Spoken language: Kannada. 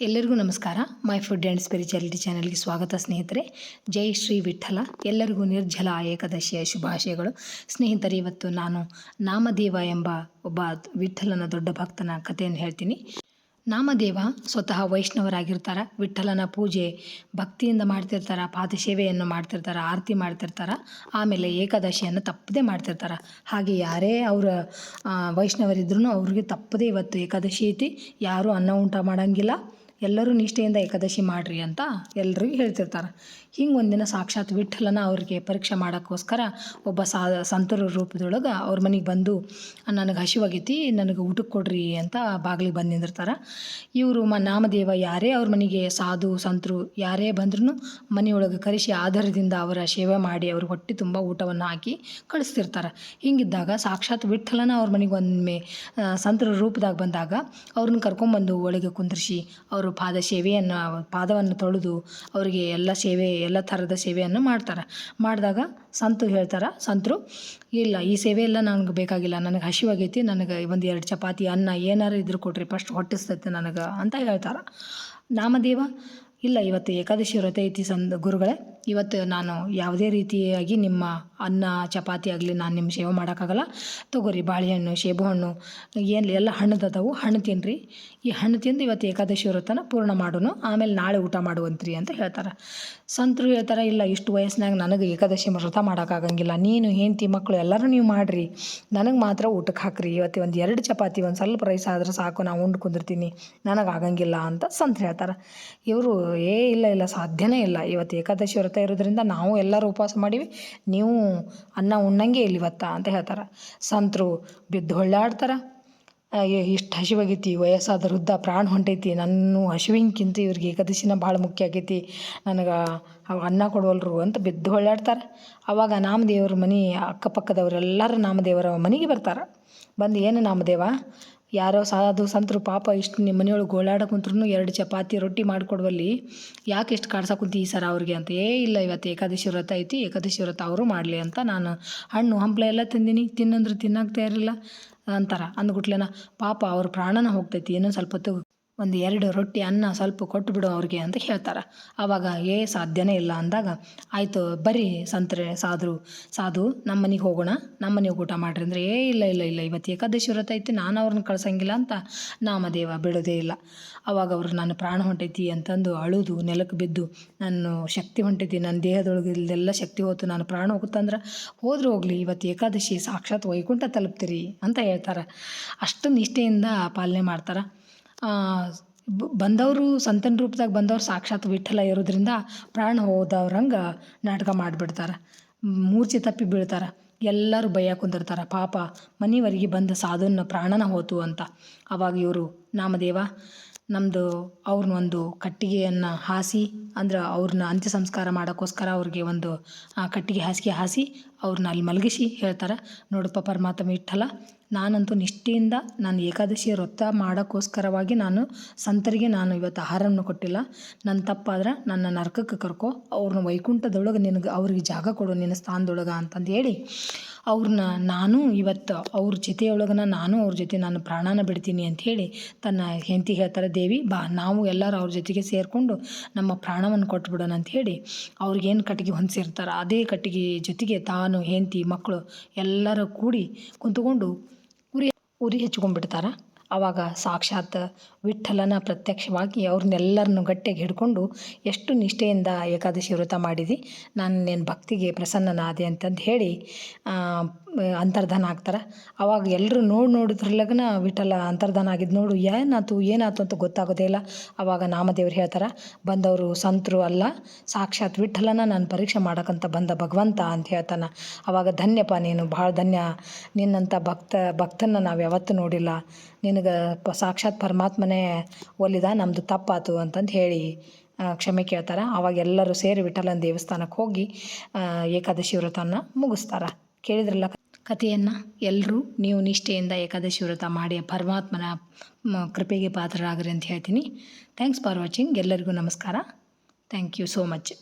ಎಲ್ಲರಿಗೂ ನಮಸ್ಕಾರ. ಮೈ ಫುಡ್ ಆ್ಯಂಡ್ ಸ್ಪಿರಿಚುಯಾಲಿಟಿ ಚಾನಲ್ಗೆ ಸ್ವಾಗತ ಸ್ನೇಹಿತರೆ. ಜೈ ಶ್ರೀ ವಿಠಲ. ಎಲ್ಲರಿಗೂ ನಿರ್ಜಲ ಏಕಾದಶಿಯ ಶುಭಾಶಯಗಳು. ಸ್ನೇಹಿತರೆ, ಇವತ್ತು ನಾನು ನಾಮದೇವ ಎಂಬ ಒಬ್ಬ ವಿಠಲನ ದೊಡ್ಡ ಭಕ್ತನ ಕಥೆಯನ್ನು ಹೇಳ್ತೀನಿ. ನಾಮದೇವ ಸ್ವತಃ ವೈಷ್ಣವರಾಗಿರ್ತಾರೆ, ವಿಠಲನ ಪೂಜೆ ಭಕ್ತಿಯಿಂದ ಮಾಡ್ತಿರ್ತಾರೆ ಪಾದ ಸೇವೆಯನ್ನು ಮಾಡ್ತಿರ್ತಾರೆ, ಆರತಿ ಮಾಡ್ತಿರ್ತಾರೆ, ಆಮೇಲೆ ಏಕಾದಶಿಯನ್ನು ತಪ್ಪದೇ ಮಾಡ್ತಿರ್ತಾರೆ. ಹಾಗೆ ಯಾರೇ ಅವರ ವೈಷ್ಣವರಿದ್ರೂ ಅವ್ರಿಗೆ ತಪ್ಪದೇ ಇವತ್ತು ಏಕಾದಶಿ ಐತಿ. ಯಾರೂ ಅನ್ನ ಉಂಟ ಮಾಡಂಗಿಲ್ಲ. ಎಲ್ಲರೂ ನಿಷ್ಠೆಯಿಂದ ಏಕಾದಶಿ ಮಾಡಿರಿ ಅಂತ ಎಲ್ಲರಿಗೂ ಹೇಳ್ತಿರ್ತಾರೆ. ಹಿಂಗೆ ಒಂದಿನ ಸಾಕ್ಷಾತ್ ವಿಠಲನ ಅವ್ರಿಗೆ ಪರೀಕ್ಷೆ ಮಾಡೋಕ್ಕೋಸ್ಕರ ಒಬ್ಬ ಸಾ, ಸಂತರ ರೂಪದೊಳಗೆ ಅವ್ರ ಮನೆಗೆ ಬಂದು ನನಗೆ ಹಸಿವಾಗೈತಿ, ನನಗೆ ಊಟಕ್ಕೆ ಕೊಡ್ರಿ ಅಂತ ಬಾಗಿಲಿಗೆ ಬಂದು ನಿಂದಿರ್ತಾರೆ. ಇವರು ಮ, ನಾಮದೇವ ಯಾರೇ ಅವ್ರ ಮನೆಗೆ ಸಾಧು, ಸಂತರು ಯಾರೇ ಬಂದ್ರೂ ಮನೆಯೊಳಗೆ ಕರೆಸಿ ಆಧಾರದಿಂದ ಅವರ ಸೇವೆ ಮಾಡಿ ಅವ್ರ ಹೊಟ್ಟೆ ತುಂಬ ಊಟವನ್ನು ಹಾಕಿ ಕಳಿಸ್ತಿರ್ತಾರೆ. ಹಿಂಗಿದ್ದಾಗ ಸಾಕ್ಷಾತ್ ವಿಠಲನ ಅವ್ರ ಮನೆಗೆ ಒಮ್ಮೆ ಸಂತರ ರೂಪದಾಗ ಬಂದಾಗ ಅವ್ರನ್ನ ಕರ್ಕೊಂಬಂದು ಒಳಗೆ ಕುಂದ್ರಿಸಿ, ಅವರು ಪಾದ ಸೇವೆಯನ್ನು, ಪಾದವನ್ನು ತೊಳೆದು ಅವರಿಗೆ ಎಲ್ಲ ಸೇವೆ, ಎಲ್ಲ ಥರದ ಸೇವೆಯನ್ನು ಮಾಡ್ತಾರೆ. ಮಾಡಿದಾಗ ಸಂತು ಹೇಳ್ತಾರೆ, ಸಂತರು, ಇಲ್ಲ, ಈ ಸೇವೆ ಎಲ್ಲ ನನಗೆ ಬೇಕಾಗಿಲ್ಲ, ನನಗೆ ಹಸಿವಾಗೈತಿ, ನನಗೆ ಒಂದು ಎರಡು ಚಪಾತಿ, ಅನ್ನ ಏನಾರು ಇದ್ರು ಕೊಡ್ರಿ, ಫಸ್ಟ್ ಹೊಟ್ಟಿಸ್ತೈತೆ ನನಗೆ ಅಂತ ಹೇಳ್ತಾರೆ. ನಾಮದೇವ, ಇಲ್ಲ, ಇವತ್ತು ಏಕಾದಶಿ ವ್ರತ ಐತಿ ಸಂದ ಗುರುಗಳೇ. ಇವತ್ತು ನಾನು ಯಾವುದೇ ರೀತಿಯಾಗಿ ನಿಮ್ಮ ಅನ್ನ, ಚಪಾತಿ ಆಗಲಿ ನಾನು ನಿಮ್ಮ ಸೇವೆ ಮಾಡೋಕ್ಕಾಗಲ್ಲ. ತೊಗೋರಿ ಬಾಳೆಹಣ್ಣು ಸೇಬು ಹಣ್ಣು ಏನು ಎಲ್ಲ ಹಣ್ಣದವು ಹಣ್ಣು ತಿನ್ನಿರಿ ಈ ಹಣ್ಣು ತಿಂದು ಇವತ್ತು ಏಕಾದಶಿ ವ್ರತನ ಪೂರ್ಣ ಮಾಡೋನು. ಆಮೇಲೆ ನಾಳೆ ಊಟ ಮಾಡುವಂತ್ರಿ ಅಂತ ಹೇಳ್ತಾರೆ. ಸಂತರು ಹೇಳ್ತಾರೆ, ಇಲ್ಲ, ಇಷ್ಟು ವಯಸ್ಸಿನಾಗ ನನಗೆ ಏಕಾದಶಿ ವ್ರತ ಮಾಡೋಕ್ಕಾಗಂಗಿಲ್ಲ. ನೀನು ಹೆಂಡತಿ, ಮಕ್ಕಳು ಎಲ್ಲರೂ ನೀವು ಮಾಡಿರಿ. ನನಗೆ ಮಾತ್ರ ಊಟಕ್ಕೆ ಹಾಕ್ರಿ. ಇವತ್ತು ಒಂದು ಎರಡು ಚಪಾತಿ, ಒಂದು ಸ್ವಲ್ಪ ರೈಸ್ ಆದ್ರೆ ಸಾಕು ನಾವು ಉಂಡು ಕುಂದಿರ್ತೀನಿ. ನನಗೆ ಆಗಂಗಿಲ್ಲ ಅಂತ ಸಂತರು ಹೇಳ್ತಾರೆ. ಇವರು ಏ, ಇಲ್ಲ ಇಲ್ಲ, ಸಾಧ್ಯನೇ ಇಲ್ಲ. ಇವತ್ತು ಏಕಾದಶಿ ವ್ರತ ಇರೋದ್ರಿಂದ ನಾವು ಎಲ್ಲರೂ ಉಪವಾಸ ಮಾಡೀವಿ. ನೀವು ಅನ್ನ ಉಣ್ಣಂಗೆ ಇಲ್ಲಿ ಇವತ್ತ ಅಂತ ಹೇಳ್ತಾರೆ. ಸಂತರು ಬಿದ್ದು ಹೊಳ್ಳಾಡ್ತಾರೆ. ಇಷ್ಟು ಹಸಿವಾಗೈತಿ, ವಯಸ್ಸಾದ ವೃದ್ಧ ಪ್ರಾಣ ಹೊಂಟೈತಿ, ನನ್ನ ಹಸಿವಿನ್ಕಿಂತ ಇವ್ರಿಗೆ ಏಕಾದಶಿನ ಭಾಳ ಮುಖ್ಯ ಆಗೈತಿ. ನನಗೆ ಅನ್ನ ಕೊಡವಲ್ರು ಅಂತ ಬಿದ್ದು ಹೊಳ್ಳಾಡ್ತಾರೆ. ಅವಾಗ ನಾಮದೇವ್ರ ಮನೆ ಅಕ್ಕಪಕ್ಕದವರೆಲ್ಲರೂ ನಾಮದೇವರ ಮನೆಗೆ ಬರ್ತಾರೆ. ಬಂದು, ಏನು ನಾಮದೇವ? ಯಾರೋ ಸಾಧು ಸಂತರು ಪಾಪ ಇಷ್ಟು ನಿಮ್ಮ ಮನೆಯೊಳಗೆ ಗೋಳಾಡೋ ಕುಂತ್ರು ಎರಡು ಚಪಾತಿ ರೊಟ್ಟಿ ಮಾಡಿಕೊಡುವಲ್ಲಿ. ಯಾಕೆ ಇಷ್ಟು ಕಾಡ್ಸೋ ಕುಂತಿ ಈ ಸರ ಅವ್ರಿಗೆ ಅಂತ. ಏ, ಇಲ್ಲ ಇವತ್ತು ಏಕಾದಶಿ ವ್ರತ ಐತಿ, ಏಕಾದಶಿ ವ್ರತ ಅವರು ಮಾಡಲಿ ಅಂತ ನಾನು ಹಣ್ಣು, ಹಂಪ್ಲ ಎಲ್ಲ ತಿಂದೀನಿ. ತಿನ್ನಂದ್ರೆ ತಿನ್ನಕ್ಕೆ ತಯಾರಿಲ್ಲ ಅಂತಾರೆ. ಅಂದ್ಬಿಟ್ಲೇನ ಪಾಪ ಅವ್ರ ಪ್ರಾಣನ ಹೋಗ್ತೈತಿ. ಇನ್ನೊಂದು ಸ್ವಲ್ಪ ಹೊತ್ತು ಒಂದು ಎರಡು ರೊಟ್ಟಿ ಅನ್ನ ಸ್ವಲ್ಪ ಕೊಟ್ಬಿಡು ಅವ್ರಿಗೆ ಅಂತ ಹೇಳ್ತಾರೆ. ಆವಾಗ ಏ ಸಾಧ್ಯನೇ ಇಲ್ಲ ಅಂದಾಗ, ಆಯಿತು ಬರ್ರಿ ಸಂತ್ರೆ, ಸಾಧು ಸಾಧು ನಮ್ಮ ಮನೆಗೆ ಹೋಗೋಣ ನಮ್ಮ ಮನೆಗೆ ಊಟ ಮಾಡ್ರಿ. ಅಂದರೆ, ಏ, ಇಲ್ಲ ಇಲ್ಲ ಇಲ್ಲ, ಇವತ್ತು ಏಕಾದಶಿ ವ್ರತ ಐತಿ, ನಾನು ಅವ್ರನ್ನ ಕಳ್ಸಂಗಿಲ್ಲ ಅಂತ ನಾಮದೇವ ಬಿಡೋದೇ ಇಲ್ಲ. ಅವಾಗ ಅವ್ರು, ನನ್ನ ಪ್ರಾಣ ಹೊಂಟೈತಿ ಅಂತಂದು ಅಳುದು ನೆಲಕ್ಕೆ ಬಿದ್ದು, ನಾನು ಶಕ್ತಿ ಹೊಂಟೈತಿ ನನ್ನ ದೇಹದೊಳಗೆ ಇಲ್ಲದೆಲ್ಲ ಶಕ್ತಿ ಹೋತು, ನಾನು ಪ್ರಾಣ ಹೋಗುತ್ತಂದ್ರೆ ಹೋದ್ರೆ ಹೋಗಲಿ, ಇವತ್ತು ಏಕಾದಶಿ ಸಾಕ್ಷಾತ್ ವೈಕುಂಠ ತಲುಪ್ತೀರಿ ಅಂತ ಹೇಳ್ತಾರೆ. ಅಷ್ಟು ನಿಷ್ಠೆಯಿಂದ ಪಾಲನೆ ಮಾಡ್ತಾರೆ. ಬಂದವರು ಸಂತನ ರೂಪದಾಗ ಬಂದವ್ರು ಸಾಕ್ಷಾತ್ ವಿಠಲ ಇರೋದ್ರಿಂದ ಪ್ರಾಣ ಹೋದವ್ರಂಗೆ ನಾಟಕ ಮಾಡಿಬಿಡ್ತಾರೆ. ಮೂರ್ಛೆ ತಪ್ಪಿ ಬೀಳ್ತಾರೆ. ಎಲ್ಲರೂ ಭಯ ಕುಂದಿರ್ತಾರೆ. ಪಾಪ ಮನೆವರೆಗೆ ಬಂದ ಸಾಧುನ ಪ್ರಾಣನ ಹೋತು ಅಂತ. ಅವಾಗ ಇವರು, ನಾಮದೇವ ನಮ್ಮದು ಅವ್ರನ್ನ ಒಂದು ಕಟ್ಟಿಗೆಯನ್ನು ಹಾಸಿ, ಅಂದ್ರೆ ಅವ್ರನ್ನ ಅಂತ್ಯ ಸಂಸ್ಕಾರ ಮಾಡೋಕ್ಕೋಸ್ಕರ ಅವ್ರಿಗೆ ಒಂದು ಕಟ್ಟಿಗೆ ಹಾಸಿಗೆ ಹಾಸಿ ಅವ್ರನ್ನ ಅಲ್ಲಿ ಮಲಗಿಸಿ ಹೇಳ್ತಾರೆ. ನೋಡಪ್ಪ ಪರಮಾತ್ಮ ವಿಠಲ ನಾನಂತೂ ನಿಷ್ಠೆಯಿಂದ ನಾನು ಏಕಾದಶಿ ವ್ರತ ಮಾಡೋಕ್ಕೋಸ್ಕರವಾಗಿ ನಾನು ಸಂತರಿಗೆ ನಾನು ಇವತ್ತು ಆಹಾರವನ್ನು ಕೊಟ್ಟಿಲ್ಲ. ನನ್ನ ತಪ್ಪಾದ್ರೆ ನನ್ನ ನರಕಕ್ಕೆ ಕರ್ಕೊ, ಅವ್ರನ್ನ ವೈಕುಂಠದೊಳಗೆ ನಿನಗೆ ಅವ್ರಿಗೆ ಜಾಗ ಕೊಡು, ನಿನ್ನ ಸ್ಥಾನದೊಳಗೆ ಅಂತಂದು ಹೇಳಿ ಅವ್ರನ್ನ ನಾನು ಇವತ್ತು ಅವ್ರ ಜೊತೆಯೊಳಗನ ನಾನು ಅವ್ರ ಜೊತೆ ನಾನು ಪ್ರಾಣನ ಬಿಡ್ತೀನಿ ಅಂಥೇಳಿ ತನ್ನ ಹೆಂಡತಿ ಹೇಳ್ತಾರೆ, ದೇವಿ, ಬಾ, ನಾವು ಎಲ್ಲರೂ ಅವ್ರ ಜೊತೆಗೆ ಸೇರಿಕೊಂಡು ನಮ್ಮ ಪ್ರಾಣವನ್ನು ಕೊಟ್ಬಿಡೋಣ ಅಂಥೇಳಿ ಅವ್ರಿಗೇನು ಕಟ್ಟಿಗೆ ಹೊಂದಿಸಿರ್ತಾರೆ, ಅದೇ ಕಟ್ಟಿಗೆ ಜೊತೆಗೆ ತಾನು ಹೆಂಡತಿ ಮಕ್ಕಳು ಎಲ್ಲರೂ ಕೂಡಿ ಕುಂತ್ಕೊಂಡು ಉರಿ ಉರಿ ಹಚ್ಕೊಂಡ್ಬಿಡ್ತಾರೆ. ಆವಾಗ ಸಾಕ್ಷಾತ್ ವಿಠಲನ ಪ್ರತ್ಯಕ್ಷವಾಗಿ ಅವ್ರನ್ನೆಲ್ಲರನ್ನು ಗಟ್ಟಿಯಾಗಿ ಹಿಡ್ಕೊಂಡು ಎಷ್ಟು ನಿಷ್ಠೆಯಿಂದ ಏಕಾದಶಿ ವ್ರತ ಮಾಡಿದಿ ನಾನು ನಿನ್ನ ಭಕ್ತಿಗೆ ಪ್ರಸನ್ನನಾದೆ ಅಂತಂದು ಹೇಳಿ ಅಂತರ್ಧಾನ ಆಗ್ತಾರೆ. ಅವಾಗ ಎಲ್ಲರೂ ನೋಡಿ ನೋಡಿದ್ರಲ್ಲಗನ ವಿಠಲ ಅಂತರ್ಧಾನ ಆಗಿದ್ದು ನೋಡು ಏನಾಯ್ತು ಏನಾಯ್ತು ಅಂತ ಗೊತ್ತಾಗೋದೇ ಇಲ್ಲ. ಅವಾಗ ನಾಮದೇವ್ರು ಹೇಳ್ತಾರೆ, ಬಂದವರು ಸಂತರು ಅಲ್ಲ, ಸಾಕ್ಷಾತ್ ವಿಠಲನ ನಾನು ಪರೀಕ್ಷೆ ಮಾಡೋಕ್ಕಂತ ಬಂದ ಭಗವಂತ ಅಂತ ಹೇಳ್ತಾನೆ. ಅವಾಗ ಧನ್ಯಪ್ಪ, ನೀನು ಭಾಳ ಧನ್ಯ. ನಿನ್ನಂಥ ಭಕ್ತ ಭಕ್ತನ ನಾವು ಯಾವತ್ತೂ ನೋಡಿಲ್ಲ. ನಿನಗೆ ಪ, ಸಾಕ್ಷಾತ್ ಪರಮಾತ್ಮನೇ ಒಲಿದ ನಮ್ಮದು ತಪ್ಪಾತು ಅಂತಂದು ಹೇಳಿ ಕ್ಷಮೆ ಕೇಳ್ತಾರೆ. ಅವಾಗ ಎಲ್ಲರೂ ಸೇರಿ ವಿಠಲನ ದೇವಸ್ಥಾನಕ್ಕೆ ಹೋಗಿ ಏಕಾದಶಿ ವ್ರತನ ಮುಗಿಸ್ತಾರೆ. ಕೇಳಿದ್ರಲ್ಲ ಕಥೆಯನ್ನು ಎಲ್ಲರೂ ನೀವು ನಿಷ್ಠೆಯಿಂದ ಏಕಾದಶಿ ವ್ರತ ಮಾಡಿ ಪರಮಾತ್ಮನ ಕೃಪೆಗೆ ಪಾತ್ರರಾಗ್ರಿ ಅಂತ ಹೇಳ್ತೀನಿ. ಥ್ಯಾಂಕ್ಸ್ ಫಾರ್ ವಾಚಿಂಗ್ ಎಲ್ಲರಿಗೂ ನಮಸ್ಕಾರ. Thank you so much